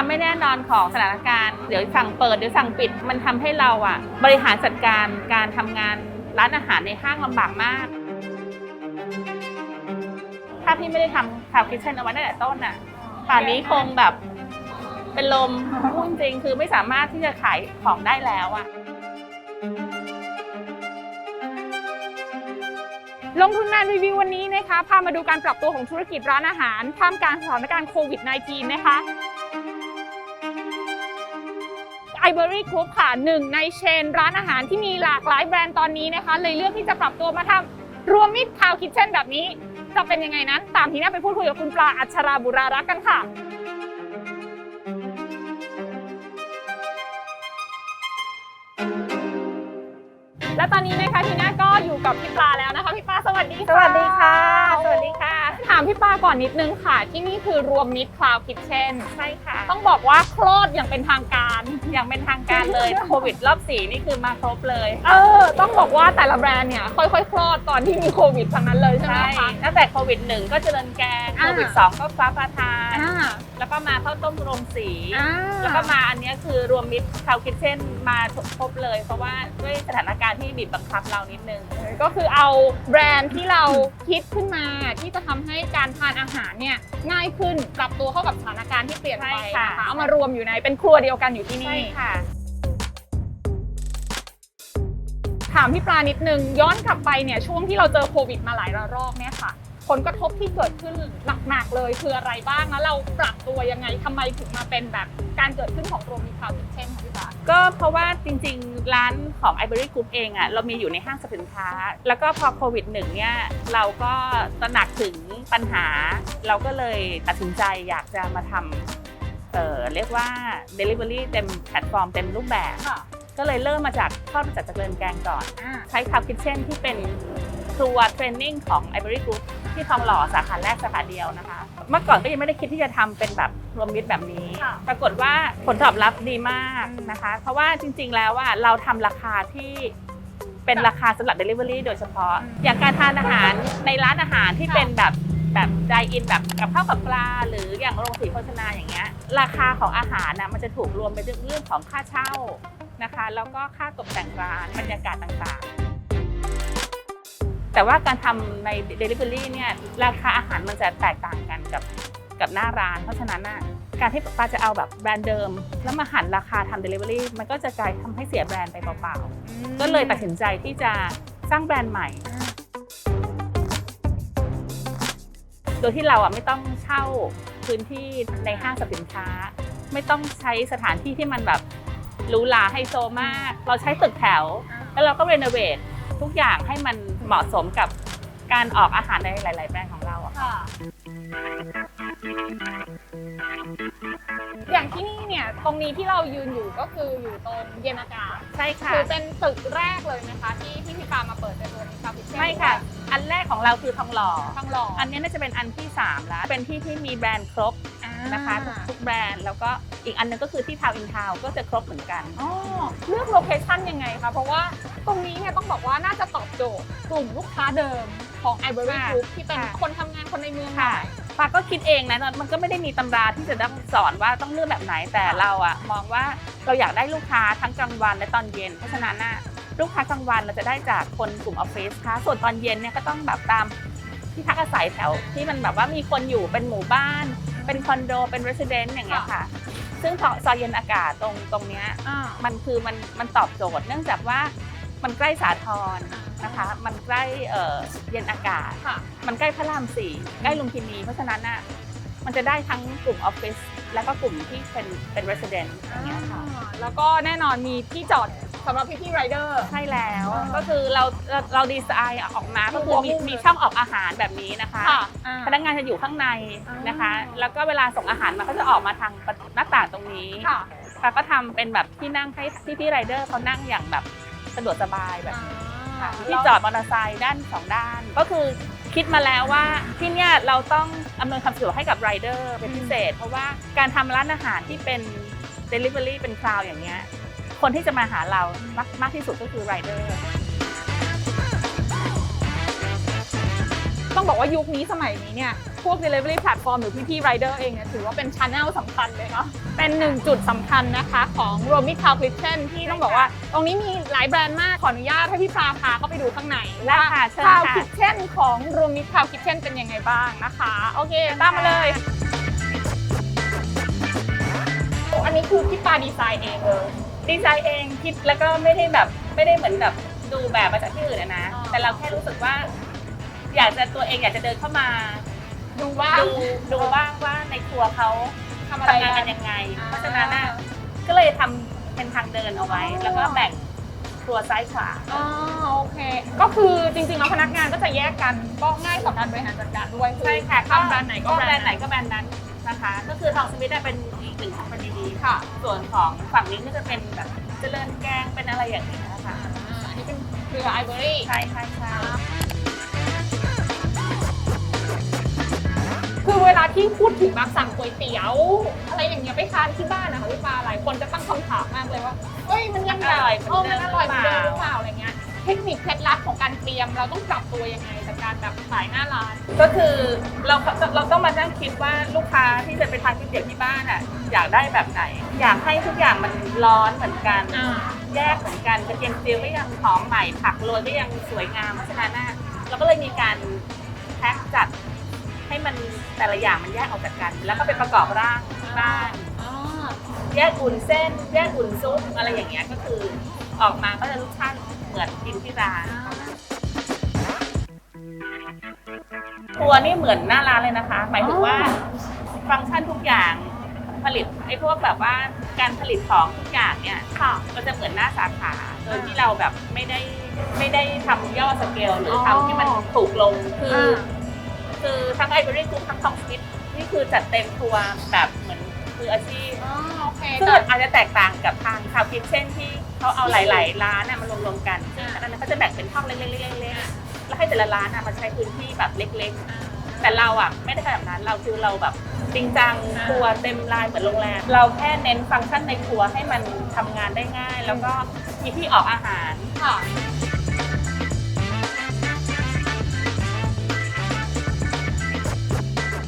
ความไม่แน่นอนของสถานการณ์เดี๋ยวสั่งเปิดเดี๋ยวสั่งปิด มันทำให้เราอะ บริหารจัดการการทำงานร้านอาหารในห้างลำบากมาก ถ้าพี่ไม่ได้ทำคาวคิเชนเอาไว้ตั้งแต่ต้นอะป่านนี้คงแบบเป็นลมพูดจริงคือไม่สามารถที่จะขายของได้แล้วอะลงทุนแมนรีวิววันนี้นะคะ พามาดูการปรับตัวของธุรกิจร้านอาหาร ท่ามกลางสถานการณ์โควิด -19 นะคะ Ivory Group ค่ะหนึ่งในเชนร้านอาหารที่มีหลากหลายแบรนด์ตอนนี้นะคะ เลยเลือกที่จะปรับตัวมาทำรวมมิตรคาวคิทเช่นแบบนี้ จะเป็นยังไงนั้น ตามทีน่าไปพูดคุยกับคุณปลาอัชราบุรารักกันค่ะและตอนนี้นะคะทีน่าก็อยู่กับพี่ปลาแล้วนะคะพี่ปลาสวัสดีสวัสดีค่ะ พี่ปลาก่อนนิดนึงค่ะ ที่นี่คือรวมมิตรคลาวคิทเช่น ใช่ค่ะ ต้องบอกว่าคลอดอย่างเป็นทางการ อย่างเป็นทางการเลยโควิดรอบสี่นี่คือมาครบเลย เออ ต้องบอกว่าแต่ละแบรนด์เนี่ยค่อยๆ คลอดตอนที่มีโควิดทั้งนั้นเลยใช่ไหมใช่คะตั้งแต่โควิดหนึ่งก็เจริญแกงอ่าโควิดสองก็ฟ้าประทานอ่า แล้วก็มาข้าวต้มโรงสี อ่า แล้วก็มาอันเนี้ยคือรวมมิตรคาวคิทเช่นมาครบเลย เพราะว่าด้วยสถานการณ์ที่บีบบังคับเรานิดนึง ก็คือเอาแบรนด์ที่เราคิดขึ้นมาที่จะทำให้การทานอาหารเนี่ยง่ายขึ้นปรับตัวเข้ากับสถานการณ์ที่เปลี่ยนไปใช่ค่ะ นะคะเอามารวมอยู่ในเป็นครัวเดียวกันอยู่ที่ใช่นี่ ค่ะ ถามพี่ปลานิดนึงย้อนกลับไปเนี่ยช่วงที่เราเจอโควิดมาหลายระลอกเนี่ยค่ะ ผลกระทบที่เกิดขึ้นหนักๆเลย คืออะไรบ้างแล้วเราปรับตัวยังไงทำไมถึงมาเป็นแบบการเกิดขึ้นของโรวมมีคาวคิทเช่นค่ะพี่ปลาก็เพราะว่าจริงๆ ร้านของ Ivory Group เองอะเรามีอยู่ในห้างสรรพสินค้า แล้วก็พอโควิดหนึ่งเนี่ยเราก็ตระหนักถึงปัญหา เราก็เลยตัดสินใจอยากจะมาทำเอ่อเรียกว่า Delivery เต็มแพลตฟอร์มเต็มรูปแบบค่ะก็เลยเริ่มมาจากทอดมาจากเจริญแกงก่อนอ่าใช้คาวคิทเช่นที่เป็น ครัวเทรนนิ่งของ Ivory Group ที่ทองหล่อสาขาแรกสาขาเดียวนะคะ เมื่อก่อนก็ยังไม่ได้คิดที่จะทำเป็นแบบรวมมิตรแบบนี้ค่ะปรากฏว่าผลตอบรับดีมากนะคะ เพราะว่าจริง ๆ แล้วว่าเราทำราคาที่เป็นราคาสำหรับ Delivery โดยเฉพาะ อย่างการทานอาหารในร้านอาหารที่เป็นแบบแบบไดอินแบบกับข้าวกับปลา หรืออย่างโรงสีโภชนาอย่างเงี้ยราคาของอาหารนะมันจะถูกรวมไปด้วยเรื่องของค่าเช่านะคะ แล้วก็ค่าตกแต่งร้านบรรยากาศต่างๆ แต่ว่าการทำใน Delivery เนี่ยราคาอาหารมันจะแตกต่างกันกับกับหน้าร้าน เพราะฉะนั้นน่ะการที่ปาจะเอาแบบแบรนด์เดิม แล้วมาหันราคาทำ Delivery มันก็จะกลายทำให้เสียแบรนด์ไปเปล่าๆ ก็เลยตัดสินใจที่จะสร้างแบรนด์ใหม่ โดยที่เราอะไม่ต้องเช่าพื้นที่ในห้างสรรพสินค้า ไม่ต้องใช้สถานที่ที่มันแบบหรูหราไฮโซมาก เราใช้ตึกแถว แล้วเราก็รีโนเวททุกอย่างให้มัน เหมาะสมกับการออกอาหารในหลาย ๆ แบรนด์ของเราอะค่ะค่ะ อย่างที่นี่เนี่ยตรงนี้ที่เรายืนอยู่ก็คืออยู่ตรงเย็นอากาศใช่ค่ะคือเป็นตึกแรกเลยไหมคะที่ที่พี่ปามาเปิดในตัวนี้ครับพี่เช่นไม่ค่ะ อันแรกของเราคือทองหล่อ ทองหล่ออันนี้น่าจะเป็นอันที่ 3 แล้ว เป็นที่ที่มีแบรนด์ครบอ่า นะคะทุกทุกแบรนด์แล้วก็อีกอันหนึงก็คือที่ทาวอินทาวก็จะครบเหมือนกันอ๋อเลือกโลเคชั่นยังไงคะเพราะว่าตรงนี้เนี่ยต้องบอกว่าน่าจะตอบโจทย์กลุ่มลูกค้าเดิมของ Ivory ค่ะ Group ที่เป็นค่ะคนทำงานคนในเมืองหค่ะน่อยปาก็คิดเองนะมันก็ไม่ได้มีตำราที่จะต้องสอนว่าต้องเลือกแบบไหนแต่เราอะมองว่าเราอยากได้ลูกค้าทั้งกลางวันและตอนเย็น เพราะฉะนั้นน่ะลูกค้ากลางวันเราจะได้จากคนกลุ่มออฟฟิศค่ะส่วนตอนเย็นเนี่ยก็ต้องแบบตามที่พักอาศัยแถวที่มันแบบว่ามีคนอยู่เป็นหมู่บ้าน เป็นคอนโดเป็นเรสซิเดนต์อย่างเงี้ยค่ะ ซึ่งซอยเย็นอากาศตรงตรงเนี้ยอ่ามันคือมันมันตอบโจทย์ เนื่องจากว่ามันใกล้สาทรนะคะ มันใกล้เอ่อเย็นอากาศค่ะมันใกล้พระรามสี่ใกล้ลุมพินี เพราะฉะนั้นน่ะมันจะได้ทั้งกลุ่มออฟฟิศแล้วก็กลุ่มที่เป็นเป็น resident อย่างเงี้ยค่ะอ่าแล้วก็แน่นอนมีที่จอด สำหรับพี่พี่ไรเดอร์ ใช่แล้วอ่าก็คือเราเราเราดีไซน์ออกมาก็คือมีหัวมุมเลยมีช่องออกอาหารแบบนี้นะคะ ค่ะ อ่า พนักงานจะอยู่ข้างในนะคะแล้วก็เวลาส่งอาหารมันก็จะออกมาทางหน้าต่างตรงนี้ค่ะ แล้วก็ทำเป็นแบบที่นั่งให้พี่พี่ไรเดอร์เขานั่งอย่างแบบสะดวกสบายแบบค่ะที่จอดมอเตอร์ไซค์ด้านสองด้าน ก็คือคิดมาแล้วว่าที่เนี่ยเราต้องอำนวยความสะดวกให้กับไรเดอร์เป็นพิเศษ เพราะว่าการทำร้านอาหารที่เป็น Delivery เป็นคลาวอย่างเงี้ย คนที่จะมาหาเรามากมากที่สุดก็คือไรเดอร์ตต้องบอกว่ายุคนี้สมัยนี้เนี่ย พวก delivery platform หรือพี่ๆ rider เองเนี่ยถือว่าเป็น channel สำคัญเลยเนาะเป็นหนึ่งจุดสำคัญนะคะของ r o m i c a l Kitchen ที่ต้องบอกว่า ตรงนี้มีหลายแบรนด์มาก ขออนุญาตให้พี่ปลาพาเข้าไปดูข้างในได้ว่าค่ะเชิญคาวค่ะคิ t เช่นของ r o m i c a l Kitchen เป็นยังไงบ้างนะคะ โอเค ตามมาเลย อันนี้คือพี่ปลาดีไซน์เองเลย ดีไซน์เองคิดแล้วก็ไม่ได้แบบไม่ได้เหมือนแบบดูแบบมาจากที่อื่นอะนะอ๋อแต่เราแค่รู้สึกว่า อยากจะตัวเองอยากจะเดินเข้ามา ดูว่าดูดูบ้างว่าในครัวเขาทำอะไรทำงานกักันนยังไงอ่าเพราะฉะนั้นน่ะก็เลยทำเป็นทางเดินเอาไว้อ๋อแล้วก็แบ่งครัวซ้ายขวา อ๋อโอเค ก็คือจริงๆแล้วพนักงานก็จะแยกกันก็ง่ายต่อการบริหารจัดการด้วยใช่ค่ะทำแบรนด์ไหนก็แบแบรรนนด์ด์ไหไหนนก็แบรนด์นั้น นะคะ ก็คือทองสมิธเป็นอีกหนึ่งของเป็นดีๆค่ะ ส่วนของฝั่งนี้ก็จะเป็นแบบเจริญแกงเป็นอะไรอย่างนี้ยนะคะอันนี้เป็นเครือไอเบอรี่ใช่ใช่ใช่คือเวลาที่พูดถึงแบบสั่งก๋วยเตี๋ยว อะไรอย่างเงี้ยไปทานที่บ้านนะคะพี่ปาหลายคนจะตั้งคำถามมากเลยว่าเฮ้ยมันยังแบบเออมันอร่อยเหมือนเดิมหรือเปล่าอะไรเงี้ยเทคนิคเคล็ดลับของการเตรียมเราต้องปรับตัวยังไงจา กการแบบขายหน้าร้าน ก็คือเราเราต้องมานั่งคิดว่าลูกค้าที่จะไปทานก๋วยเตี๋ยวที่บ้านอะอยากได้แบบไหน อยากให้ทุกอย่างมันร้อนเหมือนกันอ่าแยกเหมือนกันกระเทียมเจียวก็ยังหอมใหม่ผักโรยก็ยังสวยงามเพราะฉะนั้นน่ะเราก็เลยมีการแพ็คจัดให้มันแต่ละอย่างมันแยกออกจากกัน แล้วก็ไปประกอบร่างที่บ้านอ๋อแยกอุ่นเส้น แยกอุ่นซุปอะไรอย่างเงี้ยก็คือออกมาก็จะรสชาติเหมือนกินที่ร้าน ครัวนี่เหมือนหน้าร้านเลยนะคะ หมายถึงว่าฟังก์ชันทุกอย่างผลิตไอ้พวกแบบว่าการผลิตของทุกอย่างเนี่ยค่ะ ก็จะเหมือนหน้าสาขาโดยที่เราแบบไม่ได้ไม่ได้ทำย่อสเกลหรือทำให้มันถูกลงคืออคือทั้งไอ o อรี่กรุ๊ปทั้งทองสมิธนี่คือจัดเต็มครัวแบบเหมือนคืออาชีพอ๋อโอเคซึ่งแต่ อาจจะแตกต่างกับทางคาวคิทเช่นที่เขาเอาหลาย ๆ ร้านน่ะมารวมๆกันซึ่งอันนั้นเขาจะแบ่งเป็นห้องเล็กๆๆๆแล้ว ให้แต่ละร้านน่ะมันใช้พื้นที่แบบเล็ก ๆ แต่เราอะไม่ได้ขนาดนั้นเราคือเราแบบจริงจังครัวเต็มลายเหมือนโรงแรมเราแค่เน้นฟังก์ชันในครัวให้มันทำงานได้ง่าย แล้วก็มีที่ออกอาหาร ค่ะ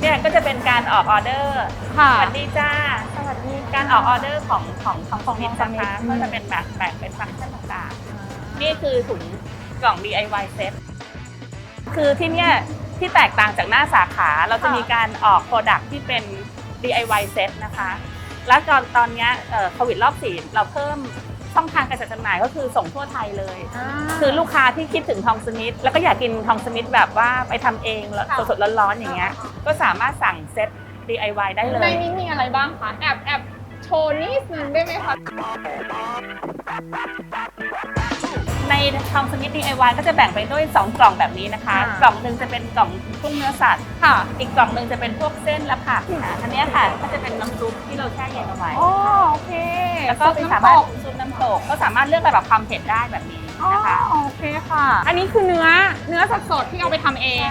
เนี่ยก็จะเป็นการออกออเดอร์ ค่ะ สวัสดีจ้า สวัสดีการออกออเดอร์ของของของของนิดนะคะอืม ก็จะเป็นแบบแบ่งเป็นฟังก์ชันต่างๆ นี่คือถุงกล่อง DIY เซ็ต คือที่เนี่ยที่แตกต่างจากหน้าสาขาเราจะมีการออกโปรดักที่เป็น DIY เซ็ตนะคะ แล้วตอนตอนเนี้ยเอ่อโควิดรอบสี่เราเพิ่มช่องทางการจัดจำหน่ายก็คือส่งทั่วไทยเลย คือลูกค้าที่คิดถึงทองสมิธแล้วก็อยากกินทองสมิธแบบว่าไปทำเองสดๆร้อนๆอย่างเงี้ยก็สามารถสั่งเซ็ต DIY ได้เลในยนี้มีอะไรบ้างคะแอบแอบโชว์นิดนึงได้ไหมคะ ในทองสมิธ DIY ก็จะแบ่งไปด้วย 2 กล่องแบบนี้นะคะอ่ากล่องหนึ่งจะเป็นกล่องกุ้งเนื้อสัตว์ค่ะ อีกกล่องหนึ่งจะเป็นพวกเส้นและผักค่ะอันเนี้ยค่ะก็จะเป็นน้ำซุปที่เราแช่เย็นเอาไว้อ๋อโอเคแล้วก็สามารถซุปน้ำตกก็สามารถเลือกระดับความเผ็ดได้แบบนี้อ๋อนะคะ โอเคค่ะ อันนี้คือเนื้อเนื้อสดๆที่เอาไปทำเอง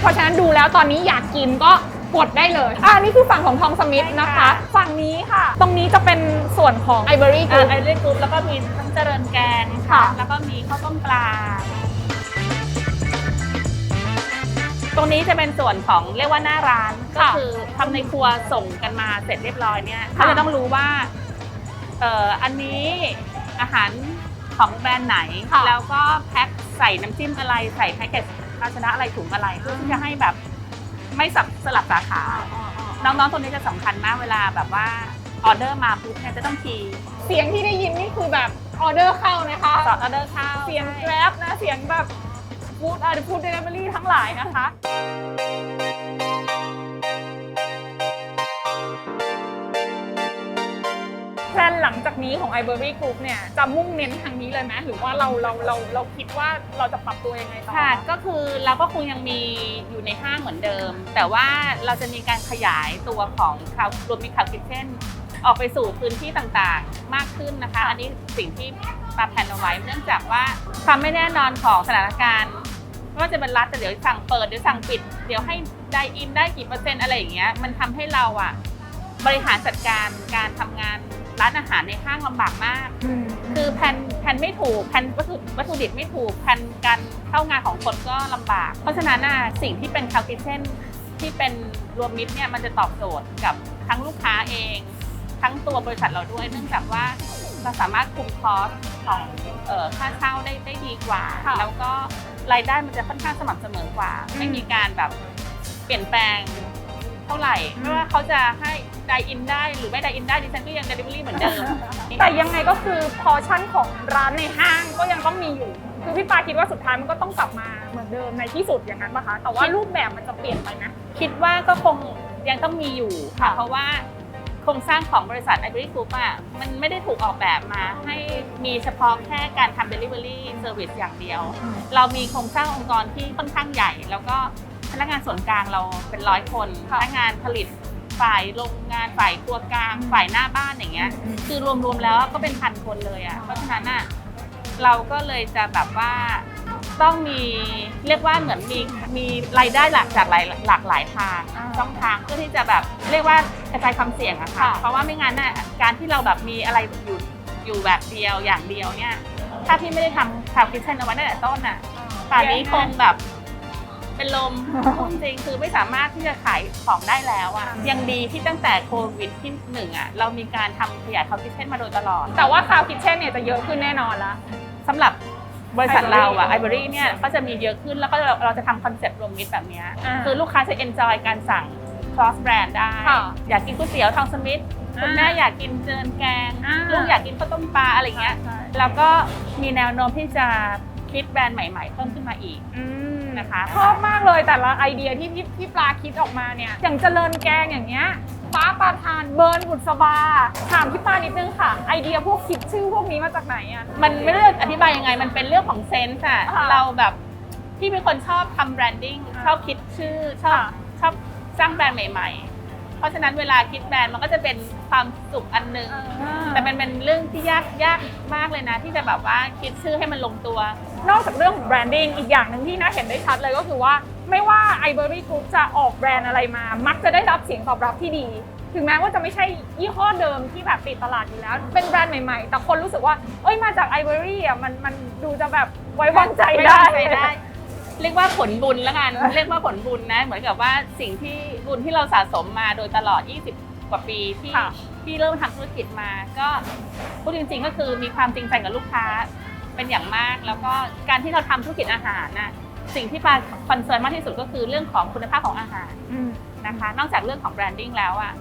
เพราะฉะนั้นดูแล้วตอนนี้อยากกินก็ กดได้เลยอ่านี่คือฝั่งของทองสมิธนะคะ ฝั่งนี้ค่ะ ตรงนี้จะเป็นส่วนของไอเบอรี่กอ่ารุ๊ป ไอเล่กรุ๊ปแล้วก็มีทั้งเจริญแกงค่ะ แล้วก็มีข้าวต้มปลา ตรงนี้จะเป็นส่วนของเรียกว่าหน้าร้านก็ค่ะคือทำในครัวส่งกันมาเสร็จเรียบร้อยเนี่ยค่ะเขาจะต้องรู้ว่าเอ่ออันนี้อาหารของแบรนด์ไหนค่ะแล้วก็แพ็คใส่น้ำจิ้มอะไรใส่แพ็กเกจภาชนะอะไรถุงอะไรเพื่อที่จะให้แบบ ไม่สับสลับสาขา น้องๆตัวนี้จะสำคัญมากเวลาแบบว่าออเดอร์มาปุ๊บเนี่ยจะต้องคีย์เสียงที่ได้ยินนี่คือแบบออเดอร์เข้านะคะ สอดออเดอร์เข้าเสียงใช่แกร็บนะ เสียงแบบฟู้ดอาร์ฟู้ดเดลิเวอรี่ทั้งหลายนะคะ แพลนหลังจากนี้ของ iBerry Group เนี่ยจะมุ่งเน้นทางนี้เลยไหมหรือว่าเราเราเราเราคิดว่าเราจะปรับตัวยังไงต่อ ค่ะก็คือเราก็คงยังมีอยู่ในห้างเหมือนเดิม แต่ว่าเราจะมีการขยายตัวของคาวรวมมิคาวคิเช่น ออกไปสู่พื้นที่ต่างๆ มากขึ้นนะคะ อันนี้สิ่งที่ปาแผนเอาไว้ เนื่องจากว่าความไม่แน่นอนของสถานการณ์ไม่ว่าจะเป็นรัฐแต่เดี๋ยวสั่งเปิดเดี๋ยวสั่งปิด เดี๋ยวให้ได้อินได้กี่เปอร์เซ็นต์อะไรอย่างเงี้ยมันทำให้เราอะบริหารจัดการการทำงาน ร้านอาหารในห้างลำบากมาก คือแผนแผนไม่ถูกแผนวัตถุวัตถุดิบไม่ถูกแผนการเข้างานของคนก็ลำบาก เพราะฉะนั้นน่ะสิ่งที่เป็นคา l คิเช่นที่เป็นรวมมิตรเนี่ยมันจะตอบโจทย์กับทั้งลูกค้าเอง ทั้งตัวบริษัทเราด้วย เนื่องจากว่าเราสามารถคุมคอสของเอ่อค่าเช่าได้ได้ดีกว่า ค่ะแล้วก็รายได้มันจะค่อนข้างสม่ำเสมอกว่า อืมไม่มีการแบบเปลี่ยนแปลงเท่าไหร่ อืม ไม่ว่าเขาจะให้ ไดอินได้หรือไม่ไดอินได้ดิฉันก็ยังเดลิเวอรี่เหมือนเดิมแต่ยังไงก็คือพอชั่นของร้านในห้างก็ยังต้องมีอยู่ คือพี่ปาคิดว่าสุดท้ายมันก็ต้องกลับมาเหมือนเดิมในที่สุดอย่างนั้นปะคะแต่ว่ารูปแบบมันจะเปลี่ยนไปไหมคิดว่าก็คงยังต้องมีอยู่ค่ะค่ะเพราะว่าโครงสร้างของบริษัท Ivory Group อะมันไม่ได้ถูกออกแบบมาให้มีเฉพาะแค่การทำ Delivery Service อย่างเดียว เรามีโครงสร้างองค์กรที่ค่อนข้างใหญ่ แล้วก็พนักงานส่วนกลางเราเป็นร้อยคนค่ะพนักงานผลิต ฝ่ายโรงงานฝ่ายครัวกลางอืมฝ่ายหน้าบ้านอย่างเงี้ย คือรวมๆแล้วก็เป็นพันคนเลยอะเพราะฉะนั้นอะเราก็เลยจะแบบว่าต้องมีเรียกว่าเหมือนมีมีรายได้หลากจากหลายหลากหลายทางอ่าช่องทางเพื่อที่จะแบบเรียกว่ากระจายความเสี่ยงอะค่ะค่ะ เพราะว่าไม่งั้นน่ะการที่เราแบบมีอะไรอยู่อยู่แบบเดียวอย่างเดียวเนี่ย ถ้าพี่ไม่ได้ทำคาวคิเช่นเอาไว้ตั้งแต่ต้นน่ะป่านนี้คงแบบ เป็นลม จริงๆคือไม่สามารถที่จะขายของได้แล้วอะอ่ายัยังดีที่ตั้งแต่โควิดที่หนึ่งอะเรามีการทำขยายคา u คิเช่นมาโดยตลอด แต่ว่าคาวคิทเช่นเนี่ยจะเยอะขึ้นแน่นอนละสำหรับบริษัทเราอะไอ Ivory บอรี่เนี่ยก็จะมีเยอะขึ้นแล้วก็เราเราจะทำคอนเซ็ปต์รวมมิตรแบบเนี้ยอ่าคือลูกค้าจะ enjoy การสั่ง cross brand ได้ค่ะอยากกินก๋วยเตี๋ยวทองสมิธคุณแม่อยากกินเจริญแกงอ่าลูกอยากกินข้าวต้มปลาอะไรเงี้ยใช่แล้วก็มีแนวโน้มที่จะคิดแบรนด์ใหม่ ๆ เพิ่มขึ้นมาอีกอืม นะคะชอบมากเลยแต่ละไอเดียที่พี่พี่ปลาคิดออกมาเนี่ยอย่างเจริญแกงอย่างเงี้ยฟ้าประทานเบิร์นบุษบาถามพี่ปลานิดนึงค่ะ ไอเดียพวกคิดชื่อพวกนี้มาจากไหนอะมันไม่รู้จะอธิบายยังไงมันเป็นเรื่องของเซนส์อะค่ะเราแบบที่เป็นคนชอบทำแบรนดิ้งค่ะชอบคิดชื่อชอบค่ะชอบสร้างแบรนด์ใหม่ๆ เพราะฉะนั้นเวลาคิดแบรนด์มันก็จะเป็นความสุขอันหนึ่งแต่มันเป็นเรื่องที่ยากยากมากเลยนะ ที่จะแบบว่าคิดชื่อให้มันลงตัว นอกจากเรื่องของแบรนดิ้งอีกอย่างหนึ่งที่น่าเห็นได้ชัดเลยก็คือว่า ไม่ว่า Ivory Group จะออกแบรนด์อะไรมา มักจะได้รับเสียงตอบรับที่ดี ถึงแม้ว่าจะไม่ใช่ยี่ห้อเดิมที่แบบติดตลาดอยู่แล้ว เป็นแบรนด์ใหม่ๆ แต่คนรู้สึกว่า เอ้ยมาจาก Ivory อะมันมันดูจะแบบไว้วางใจได้ไว้วางใจได้เรียกว่าผลบุญแล้วกัน เรียกว่าผลบุญนะ เหมือนกับว่าสิ่งที่บุญที่เราสะสมมาโดยตลอด 20 กว่าปีที่ค่ะที่เริ่มทำธุรกิจมา ก็พูดจริง ๆ ก็คือมีความจริงใจกับลูกค้า เป็นอย่างมาก แล้วก็การที่เราทำธุรกิจอาหารน่ะสิ่งที่ปาคอนเซิร์นมากที่สุดก็คือเรื่องของคุณภาพของอาหารอืมนะคะ นอกจากเรื่องของแบรนดิ้งแล้วอะ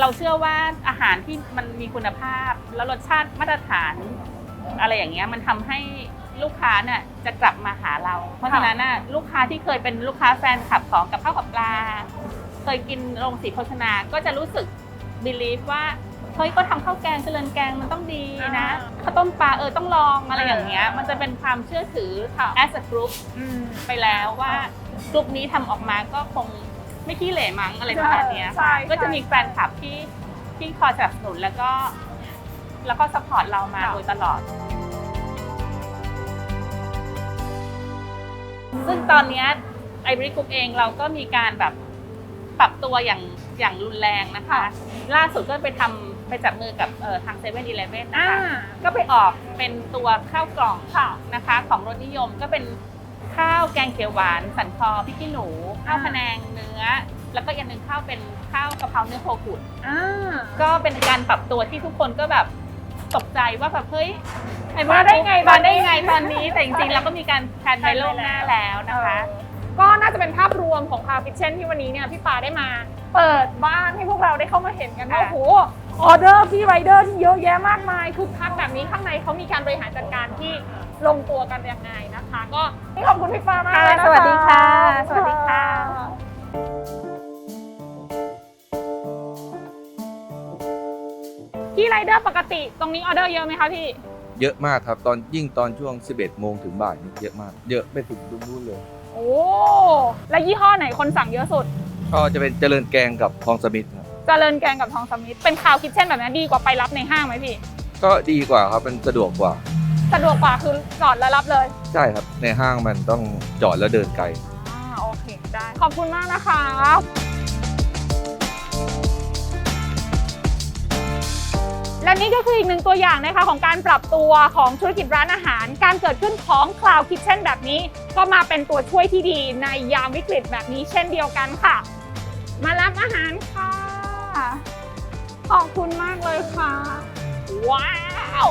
เราเชื่อว่าอาหารที่มันมีคุณภาพ แล้วรสชาติมาตรฐาน อะไรอย่างเงี้ยมันทำให้ลูกค้าเนี่ยจะกลับมาหาเรา เพราะฉะนั้นน่ะลูกค้าที่เคยเป็นลูกค้าแฟนคลับของกับข้าวกับปลา เคยกินโรงสีโภชนา ก็จะรู้สึก believe ว่า เฮ้ยก็ทำข้าวแกงเจริญแกงมันต้องดีนะอ่าข้าวต้มปลาเออต้องลองอะไรอย่างเงี้ย มันจะเป็นความเชื่อถือค่ะ as a group อืม ไปแล้วว่ากลุ่มนี้ทำออกมาก็คงไม่ขี้เหร่มั้งอะไรประมาณเนี้ยใช่ค่ะใช่ก็จะมีแฟนคลับที่ที่คอยสนับสนุนแล้วก็ แล้วก็สปอร์ตเรามาค่ะ โดยตลอด ซึ่งตอนเนี้ไอบริกรุ๊ปเองเราก็มีการแบบปรับตัวอย่างอย่างรุนแรงนะคะค่ะล่าสุดก็ไปทำ ไปจับมือกับเอ่อทางเซเว่นอีเลฟเว่นอ่านะคะก็ไปออกเป็นตัวข้าวกล่องค่ะนะคะ ของรสนิยมก็เป็นข้าวแกงเขียวหวาน สันคอพริกขี้หนู ข้าวอ่าพะแนงเนื้อ แล้วก็อีกอย่างหนึ่งข้าวเป็นข้าวกะเพราเนื้อโคขุนอ่าก็เป็นการปรับตัวที่ทุกคนก็แบบตกใจว่าแบบเฮ้ยอ้มาได้ไงมาได้ตอนนี้ไงตอนนี้แต่จริงๆเราก็มีการแพลนไปล่วงหน้าแล้วนะคะเออก็น่าจะเป็นภาพรวมของคาฟิเช่นที่วันนี้เนี่ยพี่ปาได้มา เปิดบ้านให้พวกเราได้เข้ามาเห็นกันว่าค่ะโอ้โห ออเดอร์พี่ไรเดอร์ที่เยอะแยะมากมายคือคักแบบนี้ข้างในเขามีการบริหารจัดการที่ลงตัวกันยังไงนะคะ ก็ขอบคุณพี่ปามากเลยนะคะสวัสดีค่ะ สวัสดีค่ะพี่ไรเดอร์ปกติตรงนี้ออเดอร์เยอะไหมคะพี่ เยอะมากครับตอนยิ่งตอนช่วง 11 โมงถึงบ่ายนี่เยอะมาก เยอะไปถึงตรงนู้นเลย โอ้ และยี่ห้อไหนคนสั่งเยอะสุด ก็จะเป็นเจริญแกงกับทองสมิธครับ เจริญแกงกับทองสมิธเป็นคาวคิทเช่นแบบนี้ดีกว่าไปรับในห้างไหมพี่ ก็ดีกว่าครับมันสะดวกกว่า สะดวกกว่าคือจอดแล้วรับเลยใช่ครับ ในห้างมันต้องจอดแล้วเดินไกล อ่าโอเคได้ ขอบคุณมากนะคะและนี่ก็คืออีกหนึ่งตัวอย่างนะคะของการปรับตัวของธุรกิจร้านอาหาร การเกิดขึ้นของ Cloud Kitchen แบบนี้ ก็มาเป็นตัวช่วยที่ดีในยามวิกฤตแบบนี้เช่นเดียวกันค่ะ มารับอาหารค่ะ ขอบคุณมากเลยค่ะ ว้าว